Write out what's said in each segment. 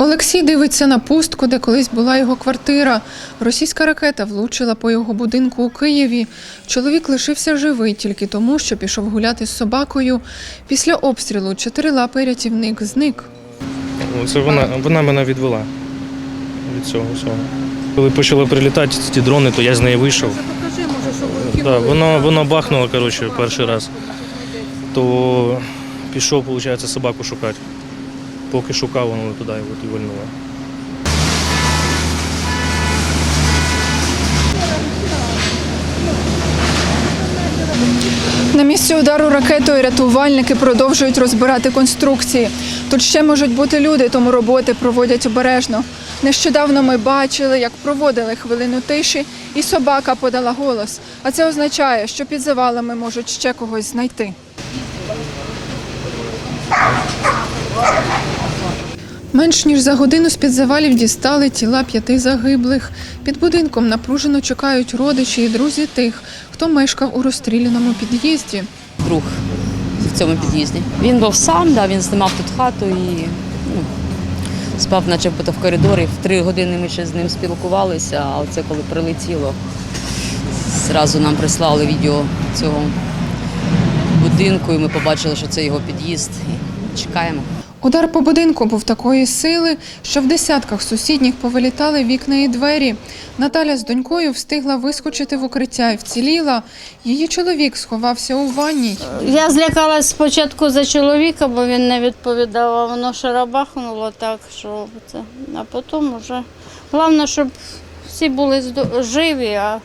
Олексій дивиться на пустку, де колись була його квартира. Російська ракета влучила по його будинку у Києві. Чоловік лишився живий тільки тому, що пішов гуляти з собакою. Після обстрілу чотирилапий рятівник зник. Ну, Це вона, вона мене відвела від цього всього. Коли почали прилітати ці дрони, то я з неї вийшов. Покажи, може, що Да, воно, воно бахнуло коротше, перший раз. То пішов, виходить, собаку шукати. Поки шукав, воно туди і вильнуло. На місці удару ракетою рятувальники продовжують розбирати конструкції. Тут ще можуть бути люди, тому роботи проводять обережно. Нещодавно ми бачили, як проводили хвилину тиші, і собака подала голос. А це означає, що під завалами можуть ще когось знайти. Менш ніж за годину з-під завалів дістали тіла п'яти загиблих. Під будинком напружено чекають родичі і друзі тих, хто мешкав у розстріляному під'їзді. друг в цьому під'їзді. Він був сам, да, він знімав тут хату і ну, спав начебто в коридорі. В три години ми ще з ним спілкувалися, а оце коли прилетіло, зразу нам прислали відео цього будинку, і ми побачили, що це його під'їзд. Чекаємо. Удар по будинку був такої сили, що в десятках сусідніх повилітали вікна і двері. Наталя з донькою встигла вискочити в укриття і вціліла. Її чоловік сховався у ванній. Я злякалась спочатку за чоловіка, бо він не відповідав, а воно шарабахнуло так, що це. А потім вже. Головне, щоб всі були живі, а,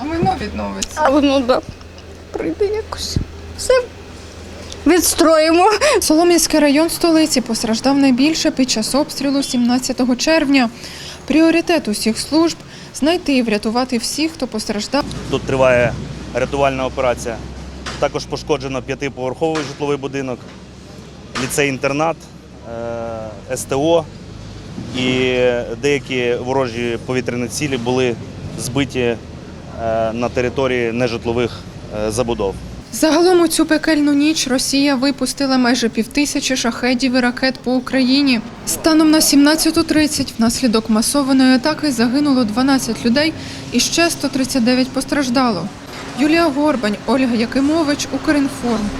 А майно відновиться. а воно да, прийде якось. Все відстроїмо. Солом'янський район столиці постраждав найбільше під час обстрілу 17 червня. Пріоритет усіх служб знайти і врятувати всіх, хто постраждав. Тут триває рятувальна операція. Також пошкоджено п'ятиповерховий житловий будинок, ліцей-інтернат, е, СТО і деякі ворожі повітряні цілі були збиті е, на території нежитлових е, забудов. Загалом у цю пекельну ніч Росія випустила майже півтисячі шахедів і ракет по Україні. Станом на 17.30 внаслідок масованої атаки загинуло 12 людей і ще 139 постраждало. Юлія Горбань, Ольга Якимович, Укрінформ.